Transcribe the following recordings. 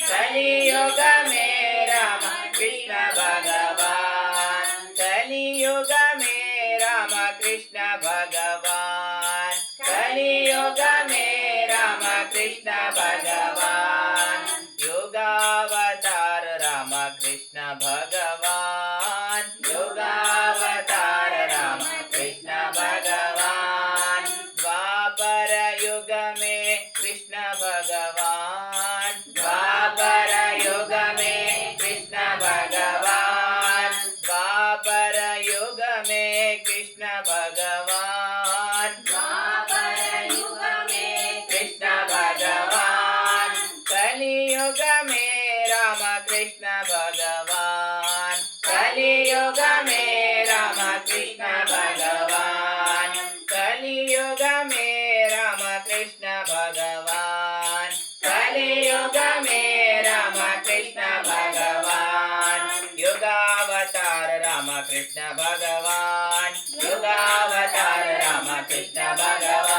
ಕಲಿಯುಗ कलयुग में राम कृष्ण भगवान। कलयुग में राम कृष्ण भगवान। युगावतार राम कृष्ण भगवान। युगावतार राम कृष्ण भगवान।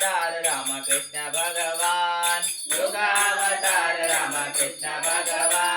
राम कृष्ण भगवान युगावतार रामकृष्ण भगवान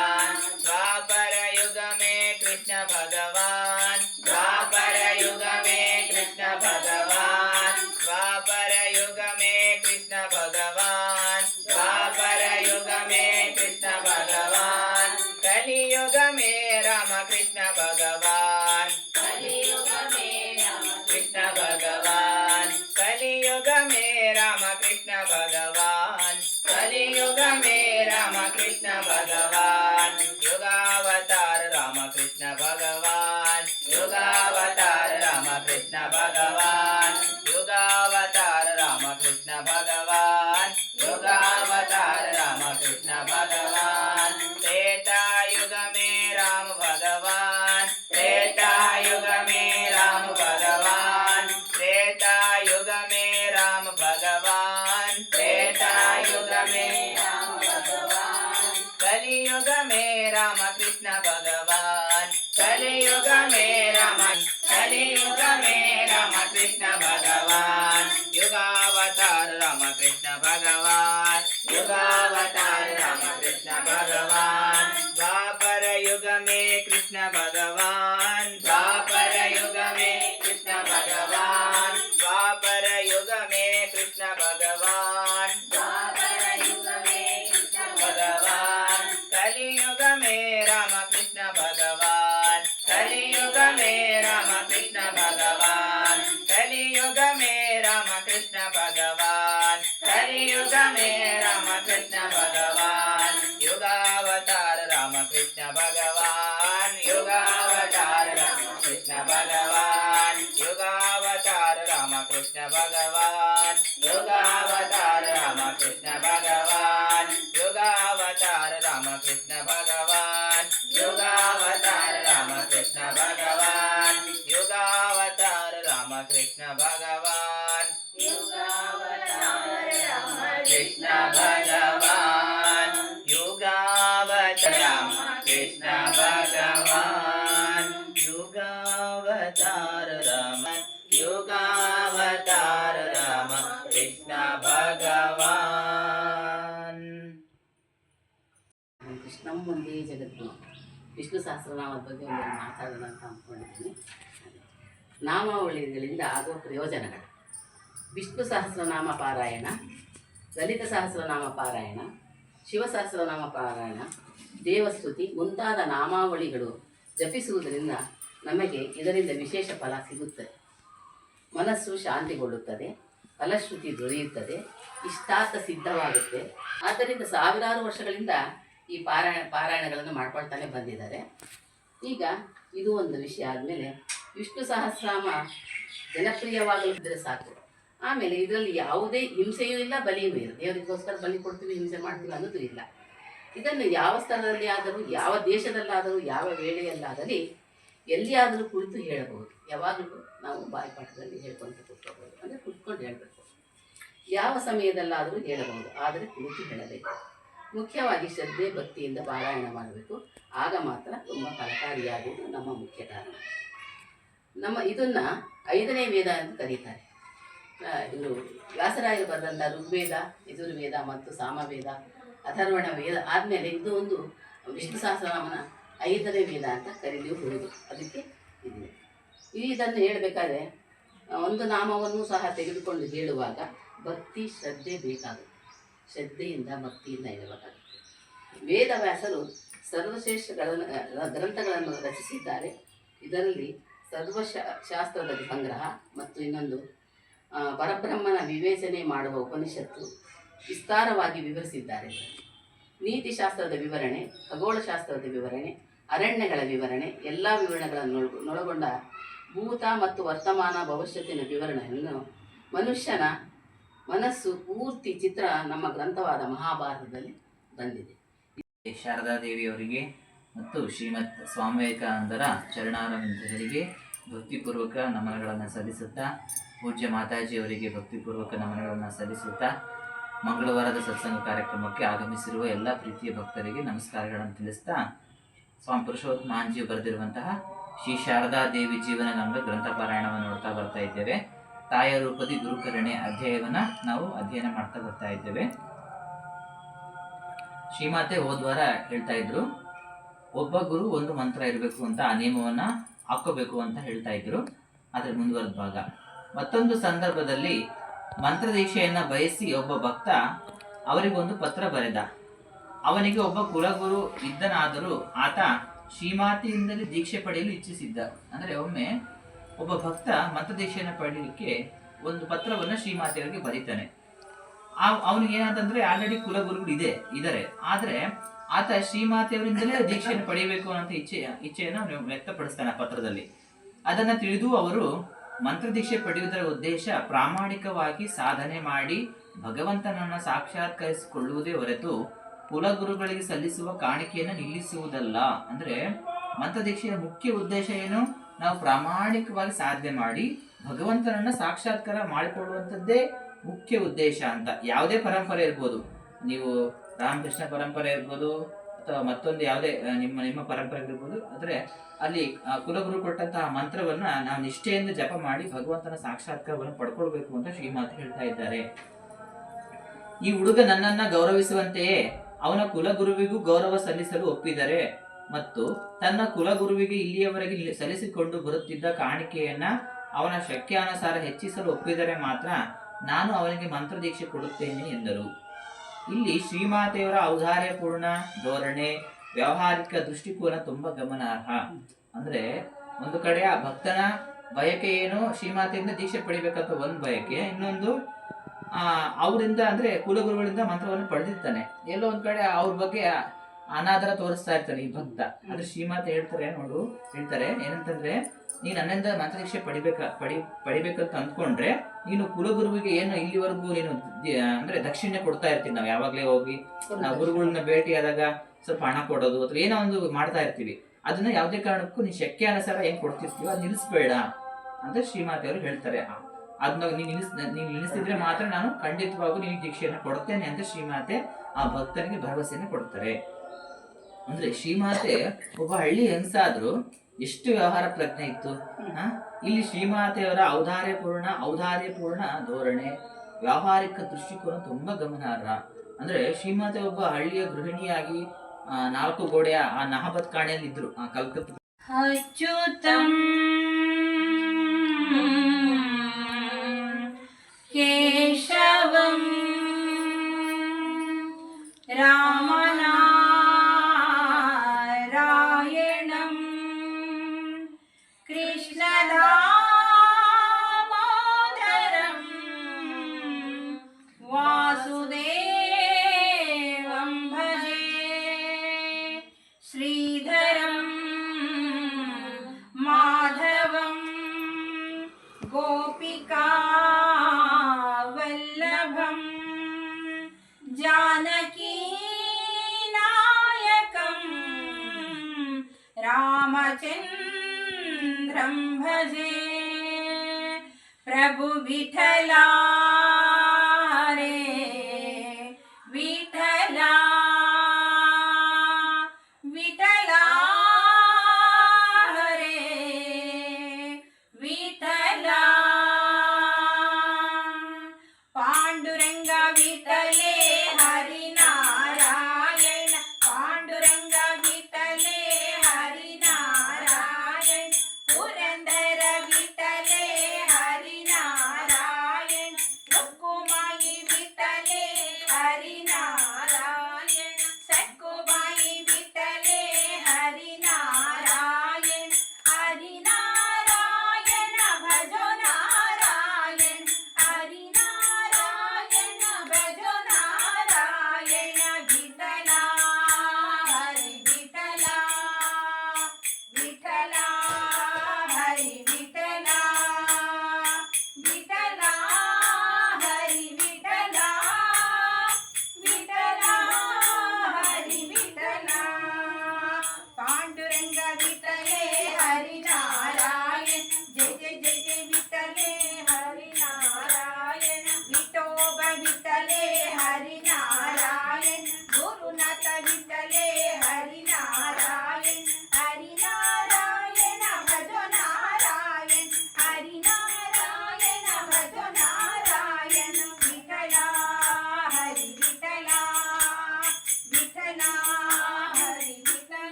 भगवान। युगावतार रामकृष्ण भगवान। द्वापर युग में कृष्ण भगवान। भगवान युगावतार राम, कृष्ण भगवान युगावतार राम, कृष्ण भगवान् युगावतार कृष्ण भगवान् युगावतार कृष्ण भगवान् युगावतार कृष्ण भगवान् युगावतार कृष्ण भगवान ಸಹಸ್ರನಾಮದ ಬಗ್ಗೆ ಒಂದು ಮಾತಾಡೋಣ ಅಂತ ಅಂದ್ಕೊಂಡಿದ್ದೀನಿ. ನಾಮಾವಳಿಗಳಿಂದ ಆಗುವ ಪ್ರಯೋಜನಗಳು. ವಿಷ್ಣು ಸಹಸ್ರನಾಮ ಪಾರಾಯಣ, ಲಲಿತ ಸಹಸ್ರನಾಮ ಪಾರಾಯಣ ಶಿವಸಹಸ್ರನಾಮ ಪಾರಾಯಣ, ದೇವಸ್ತುತಿ ಮುಂತಾದ ನಾಮಾವಳಿಗಳು ಜಪಿಸುವುದರಿಂದ ನಮಗೆ ಇದರಿಂದ ವಿಶೇಷ ಫಲ ಸಿಗುತ್ತದೆ. ಮನಸ್ಸು ಶಾಂತಿಗೊಳ್ಳುತ್ತದೆ, ಫಲಶ್ರುತಿ ದೊರೆಯುತ್ತದೆ, ಇಷ್ಟಾರ್ಥ ಸಿದ್ಧವಾಗುತ್ತೆ. ಆದ್ದರಿಂದ ಸಾವಿರಾರು ವರ್ಷಗಳಿಂದ ಈ ಪಾರಾಯಣ, ಪಾರಾಯಣಗಳನ್ನು ಮಾಡ್ಕೊಳ್ತಾನೆ ಬಂದಿದ್ದಾರೆ. ಈಗ ಇದು ಒಂದು ವಿಷಯ ಆದಮೇಲೆ ವಿಷ್ಣು ಸಹಸ್ರಾಮ ಜನಪ್ರಿಯವಾಗಲಿದ್ದರೆ ಸಾಕು. ಆಮೇಲೆ ಇದರಲ್ಲಿ ಯಾವುದೇ ಹಿಂಸೆಯೂ ಇಲ್ಲ, ಬಲಿಯೂ ಇಲ್ಲ. ದೇವರಿಗೋಸ್ಕರ ಬಲಿ ಕೊಡ್ತೀವಿ, ಹಿಂಸೆ ಮಾಡ್ತೀವಿ ಅನ್ನೋದು ಇಲ್ಲ. ಇದನ್ನು ಯಾವ ಸ್ಥಳದಲ್ಲಿ ಆದರೂ ಯಾವ ದೇಶದಲ್ಲಾದರೂ, ಯಾವ ವೇಳೆಯಲ್ಲಾದಲ್ಲಿ ಎಲ್ಲಿಯಾದರೂ ಕುಳಿತು ಹೇಳಬಹುದು. ಯಾವಾಗಲೂ ನಾವು ಬಾಯಿಪಾಠದಲ್ಲಿ ಹೇಳ್ಕೊಂಡು ಕುತ್ಕೋಬಹುದು ಅಂದರೆ ಕುತ್ಕೊಂಡು ಹೇಳಬೇಕು. ಯಾವ ಸಮಯದಲ್ಲಾದರೂ ಹೇಳಬಹುದು. ಆದರೆ ಕುಳಿತು ಹೇಳಬೇಕು. ಮುಖ್ಯವಾಗಿ ಶ್ರದ್ಧೆ ಭಕ್ತಿಯಿಂದ ಪಾರಾಯಣ ಮಾಡಬೇಕು. ಆಗ ಮಾತ್ರ ತುಂಬ ಫಲಕಾರಿಯಾಗುವುದು ನಮ್ಮ ಮುಖ್ಯ ಕಾರಣ. ನಮ್ಮ ಇದನ್ನು ಐದನೇ ವೇದ ಅಂತ ಕರೀತಾರೆ. ಇದು ವ್ಯಾಸರಾಯರು ಬರೆದಂಥ ಋಗ್ವೇದ, ಯಜುರ್ವೇದ ಮತ್ತು ಸಾಮವೇದ, ಅಥರ್ವಣ ವೇದ ಆದಮೇಲೆ ಇದು ಒಂದು ವಿಷ್ಣು ಸಹಸ್ರನಾಮನ ಐದನೇ ವೇದ ಅಂತ ಕರೀಲಿಬಹುದು ಅದಕ್ಕೆ ಇದೆ ಇದನ್ನು ಹೇಳಬೇಕಾದ್ರೆ ಒಂದು ನಾಮವನ್ನು ಸಹ ತೆಗೆದುಕೊಂಡು ಹೇಳುವಾಗ ಭಕ್ತಿ, ಶ್ರದ್ಧೆ ಬೇಕಾಗುತ್ತೆ. ಶ್ರದ್ಧೆಯಿಂದ ಭಕ್ತಿಯಿಂದ ಇರಬೇಕಾಗುತ್ತೆ ವೇದವ್ಯಾಸರು ಸರ್ವಶ್ರೇಷ್ಠಗಳನ್ನು ಗ್ರಂಥಗಳನ್ನು ರಚಿಸಿದ್ದಾರೆ. ಇದರಲ್ಲಿ ಸರ್ವಶ ಶಾಸ್ತ್ರದ ಸಂಗ್ರಹ ಮತ್ತು ಇನ್ನೊಂದು ಪರಬ್ರಹ್ಮನ ವಿವೇಚನೆ ಮಾಡುವ ಉಪನಿಷತ್ತು ವಿಸ್ತಾರವಾಗಿ ವಿವರಿಸಿದ್ದಾರೆ. ನೀತಿಶಾಸ್ತ್ರದ ವಿವರಣೆ, ಖಗೋಳಶಾಸ್ತ್ರದ ವಿವರಣೆ, ಅರಣ್ಯಗಳ ವಿವರಣೆ, ಎಲ್ಲ ವಿವರಣೆಗಳನ್ನು ಒಳಗೊ- ಒಳಗೊಂಡ ಭೂತ ಮತ್ತು ವರ್ತಮಾನ ಭವಿಷ್ಯತ್ತಿನ ವಿವರಣೆಯನ್ನು ಮನುಷ್ಯನ ಮನಸ್ಸು ಪೂರ್ತಿ ಚಿತ್ರ ನಮ್ಮ ಗ್ರಂಥವಾದ ಮಹಾಭಾರತದಲ್ಲಿ ಬಂದಿದೆ. ಶಾರದಾ ದೇವಿಯವರಿಗೆ ಮತ್ತು ಶ್ರೀಮತ್ ಸ್ವಾಮಿ ವಿವೇಕಾನಂದರ ಚರಣಾರವಿಂದರಿಗೆ ಭಕ್ತಿಪೂರ್ವಕ ನಮನಗಳನ್ನು ಸಲ್ಲಿಸುತ್ತಾ, ಪೂಜ್ಯ ಮಾತಾಜಿಯವರಿಗೆ ಭಕ್ತಿಪೂರ್ವಕ ನಮನಗಳನ್ನು ಸಲ್ಲಿಸುತ್ತಾ, ಮಂಗಳವಾರದ ಸತ್ಸಂಗ ಕಾರ್ಯಕ್ರಮಕ್ಕೆ ಆಗಮಿಸಿರುವ ಎಲ್ಲ ಪ್ರೀತಿಯ ಭಕ್ತರಿಗೆ ನಮಸ್ಕಾರಗಳನ್ನು ತಿಳಿಸ್ತಾ, ಸ್ವಾಮಿ ಪುರುಷೋತ್ತಮ ಮಾಂಜಿ ಬರೆದಿರುವಂತಹ ಶ್ರೀ ಶಾರದಾ ದೇವಿ ಜೀವನ ನಮ್ಮ ಗ್ರಂಥ ಪಾರಾಯಣವನ್ನು ನೋಡ್ತಾ ಬರ್ತಾ ಇದ್ದೇವೆ. ತಾಯ ರೂಪದಿ ಗುರುಕರಣೆ ಅಧ್ಯಾಯವನ್ನ ನಾವು ಅಧ್ಯಯನ ಮಾಡ್ತಾ ಬರ್ತಾ ಇದ್ದೇವೆ. ಶ್ರೀಮಾತೆ ಹೋದ್ವಾರ ಹೇಳ್ತಾ ಇದ್ರು, ಒಬ್ಬ ಗುರು ಒಂದು ಮಂತ್ರ ಇರಬೇಕು ಅಂತ ಆ ನಿಯಮವನ್ನ ಹಾಕೋಬೇಕು ಅಂತ ಹೇಳ್ತಾ ಇದ್ರು. ಅದರ ಮುಂದುವರೆದ ಭಾಗ. ಮತ್ತೊಂದು ಸಂದರ್ಭದಲ್ಲಿ ಮಂತ್ರ ದೀಕ್ಷೆಯನ್ನ ಬಯಸಿ ಒಬ್ಬ ಭಕ್ತ ಅವರಿಗೊಂದು ಪತ್ರ ಬರೆದ. ಅವನಿಗೆ ಒಬ್ಬ ಕುಲಗುರು ಇದ್ದನಾದರೂ ಆತ ಶ್ರೀಮಾತೆಯಿಂದಲೇ ದೀಕ್ಷೆ ಪಡೆಯಲು ಇಚ್ಛಿಸಿದ್ದ. ಅಂದ್ರೆ ಒಮ್ಮೆ ಒಬ್ಬ ಭಕ್ತ ಮತದೀಕ್ಷೆಯನ್ನು ಪಡೆಯಲಿಕ್ಕೆ ಒಂದು ಪತ್ರವನ್ನ ಶ್ರೀಮಾತೆಯವರಿಗೆ ಬರೀತಾನೆ. ಆ, ಅವನಿಗೆ ಏನಂತಂದ್ರೆ ಆಲ್ರೆಡಿ ಕುಲಗುರುಗಳು ಇದೆ, ಇದಾರೆ. ಆದ್ರೆ ಆತ ಶ್ರೀಮಾತೆಯವರಿಂದಲೇ ದೀಕ್ಷೆಯನ್ನು ಪಡೆಯಬೇಕು ಅನ್ನೋ ಇಚ್ಛೆ, ಇಚ್ಛೆಯನ್ನು ಅವನು ವ್ಯಕ್ತಪಡಿಸ್ತಾನೆ ಆ ಪತ್ರದಲ್ಲಿ. ಅದನ್ನ ತಿಳಿದು ಅವರು ಮಂತ್ರದೀಕ್ಷೆ ಪಡೆಯುವುದರ ಉದ್ದೇಶ ಪ್ರಾಮಾಣಿಕವಾಗಿ ಸಾಧನೆ ಮಾಡಿ ಭಗವಂತನನ್ನ ಸಾಕ್ಷಾತ್ಕರಿಸಿಕೊಳ್ಳುವುದೇ ಹೊರತು ಕುಲಗುರುಗಳಿಗೆ ಸಲ್ಲಿಸುವ ಕಾಣಿಕೆಯನ್ನು ನಿಲ್ಲಿಸುವುದಲ್ಲ. ಅಂದ್ರೆ ಮಂತ್ರದೀಕ್ಷೆಯ ಮುಖ್ಯ ಉದ್ದೇಶ ಏನು? ನಾವು ಪ್ರಾಮಾಣಿಕವಾಗಿ ಸಾಧನೆ ಮಾಡಿ ಭಗವಂತನನ್ನ ಸಾಕ್ಷಾತ್ಕಾರ ಮಾಡಿಕೊಳ್ಳುವಂಥದ್ದೇ ಮುಖ್ಯ ಉದ್ದೇಶ ಅಂತ. ಯಾವುದೇ ಪರಂಪರೆ ಇರ್ಬೋದು. ನೀವು ರಾಮಕೃಷ್ಣ ಪರಂಪರೆ ಇರ್ಬೋದು, ಅಥವಾ ಮತ್ತೊಂದು ಯಾವುದೇ ನಿಮ್ಮ ನಿಮ್ಮ ಪರಂಪರೆ ಇರ್ಬೋದು, ಆದರೆ ಅಲ್ಲಿ ಕುಲಗುರು ಕೊಟ್ಟಂತಹ ಮಂತ್ರವನ್ನ ನಾವು ನಿಷ್ಠೆಯಿಂದ ಜಪ ಮಾಡಿ ಭಗವಂತನ ಸಾಕ್ಷಾತ್ಕಾರವನ್ನು ಪಡ್ಕೊಳ್ಬೇಕು ಅಂತ ಶ್ರೀಮಾತ್ ಹೇಳ್ತಾ ಇದ್ದಾರೆ. ಈ ಹುಡುಗ ನನ್ನನ್ನ ಗೌರವಿಸುವಂತೆಯೇ ಅವನ ಕುಲಗುರುವಿಗೂ ಗೌರವ ಸಲ್ಲಿಸಲು ಒಪ್ಪಿದರೆ ಮತ್ತು ತನ್ನ ಕುಲಗುರುವಿಗೆ ಇಲ್ಲಿಯವರೆಗೆ ಇಲ್ಲಿ ಸಲ್ಲಿಸಿಕೊಂಡು ಬರುತ್ತಿದ್ದ ಕಾಣಿಕೆಯನ್ನ ಅವನ ಶಕ್ಯಾನುಸಾರ ಹೆಚ್ಚಿಸಲು ಒಪ್ಪಿದರೆ ಮಾತ್ರ ನಾನು ಅವನಿಗೆ ಮಂತ್ರದೀಕ್ಷೆ ಕೊಡುತ್ತೇನೆ ಎಂದರು ಇಲ್ಲಿ ಶ್ರೀಮಾತೆಯವರ ಔದಾರ್ಯಪೂರ್ಣ ಧೋರಣೆ, ವ್ಯಾವಹಾರಿಕ ದೃಷ್ಟಿಕೋನ ತುಂಬಾ ಗಮನಾರ್ಹ. ಅಂದ್ರೆ ಒಂದು ಕಡೆ ಆ ಭಕ್ತನ ಬಯಕೆ ಏನು, ಶ್ರೀಮಾತೆಯಿಂದ ದೀಕ್ಷೆ ಪಡಿಬೇಕಂತ ಒಂದು ಬಯಕೆ, ಇನ್ನೊಂದು ಅವರಿಂದ ಅಂದ್ರೆ ಕುಲಗುರುಗಳಿಂದ ಮಂತ್ರವನ್ನು ಪಡೆದಿರ್ತಾನೆ. ಎಲ್ಲೋ ಒಂದ್ ಕಡೆ ಅವ್ರ ಬಗ್ಗೆ ಅನಾದರ ತೋರಿಸ್ತಾ ಇರ್ತಾರೆ ಈ ಭಕ್ತ. ಆದ್ರೆ ಶ್ರೀಮಾತೆ ಹೇಳ್ತಾರೆ ನೋಡು ಹೇಳ್ತಾರೆ ಏನಂತಂದ್ರೆ ನೀನ್ ನನ್ನಿಂದ ಮಂತ್ರದೀಕ್ಷೆ ಪಡಿಬೇಕ ಪಡಿ ಪಡಿಬೇಕಂತ ಅಂದ್ಕೊಂಡ್ರೆ ನೀನು ಕುಲಗುರುವಿಗೆ ಏನು ಇಲ್ಲಿವರೆಗೂ ನೀನು ಅಂದ್ರೆ ದಕ್ಷಿಣೆ ಕೊಡ್ತಾ ಇರ್ತೀವಿ. ನಾವು ಯಾವಾಗ್ಲೇ ಹೋಗಿ ನಾವು ಗುರುಗಳನ್ನ ಭೇಟಿಯಾದಾಗ ಸ್ವಲ್ಪ ಹಣ ಕೊಡೋದು ಅಥವಾ ಏನೋ ಒಂದು ಮಾಡ್ತಾ ಇರ್ತೀವಿ. ಅದನ್ನ ಯಾವುದೇ ಕಾರಣಕ್ಕೂ ನೀನ್ ಶಕ್ಯಾನುಸಾರ ಏನ್ ಕೊಡ್ತಿರ್ತೀವೋ ಅದು ನಿಲ್ಲಿಸ್ಬೇಡ ಅಂತ ಶ್ರೀಮಾತೆ ಅವರು ಹೇಳ್ತಾರೆ. ಅದನ್ನ ನೀನ್ ನಿಲ್ಲಿಸ್ ನೀನ್ ನಿಲ್ಲಿಸಿದ್ರೆ ಮಾತ್ರ ನಾನು ಖಂಡಿತವಾಗೂ ನಿನಗೆ ದೀಕ್ಷೆಯನ್ನು ಕೊಡ್ತೇನೆ ಅಂತ ಶ್ರೀಮಾತೆ ಆ ಭಕ್ತನಿಗೆ ಭರವಸೆಯನ್ನು ಕೊಡ್ತಾರೆ. ಅಂದ್ರೆ ಶ್ರೀಮಾತೆ ಒಬ್ಬ ಹಳ್ಳಿ ಹೆಂಗಸಾದ್ರು ಎಷ್ಟು ವ್ಯವಹಾರ ಪ್ರಜ್ಞೆ ಇತ್ತು? ಇಲ್ಲಿ ಶ್ರೀಮಾತೆಯವರ ಔದಾರ್ಯಪೂರ್ಣ ಔದಾರ್ಯಪೂರ್ಣ ಧೋರಣೆ ವ್ಯಾವಹಾರಿಕ ದೃಷ್ಟಿಕೋನ ತುಂಬಾ ಗಮನಾರ್ಹ ಅಂದ್ರೆ ಶ್ರೀಮಾತೆ ಒಬ್ಬ ಹಳ್ಳಿಯ ಗೃಹಿಣಿಯಾಗಿ ಆ, ನಾಲ್ಕು ಗೋಡೆಯ ಆ ನಹಬತ್ ಕಾಣೆಯಲ್ಲಿ ಇದ್ರು ಆ ಕಲ್ಕತ್ತಾ रामचन्द्रं भजे। प्रभु विठला रे